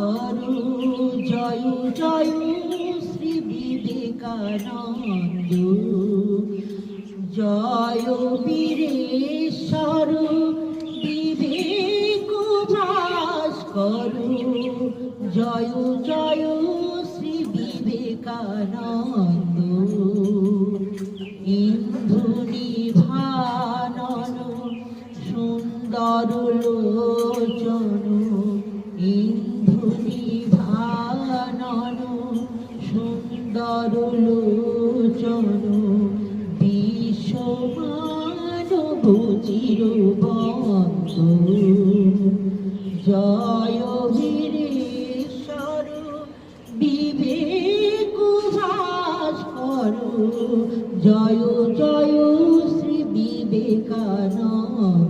করো জয় জয় শ্রী বিবেকানন্দ। জয় বীরেশ্বর বিবেক ভাস করো। জয় জয় শ্রী বিবেকানন্দ। সুন্দর লোচন বিশ্বমানব চিরবন্ত জয় বীরেশ্বর বিবেক ভাস করো। জয় জয় শ্রী বিবেকানন্দ।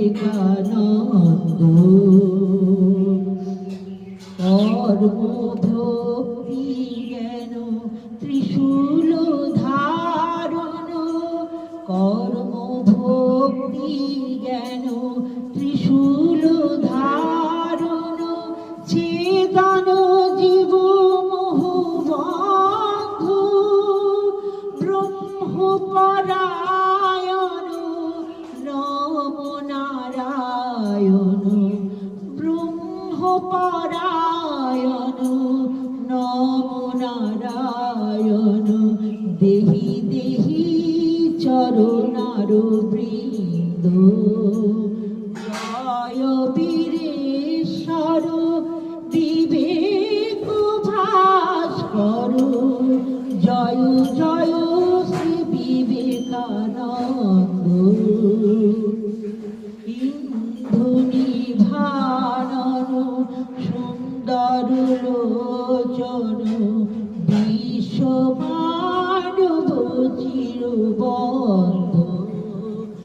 বিবেকানন্দ কর্মভক্তি জ্ঞান ত্রিশূল ধারণ কর্মভক্তি জ্ঞান ত্রিশূল ধারণ। নারায়ণ ব্রহ্ম পারায়ণ নম নারায়ণ, দেহি দেহি চরণার বৃন্দ জয় বীরেশ্বর দিবে ভাস্কর জয় জয় ভালো চিরবন্ধ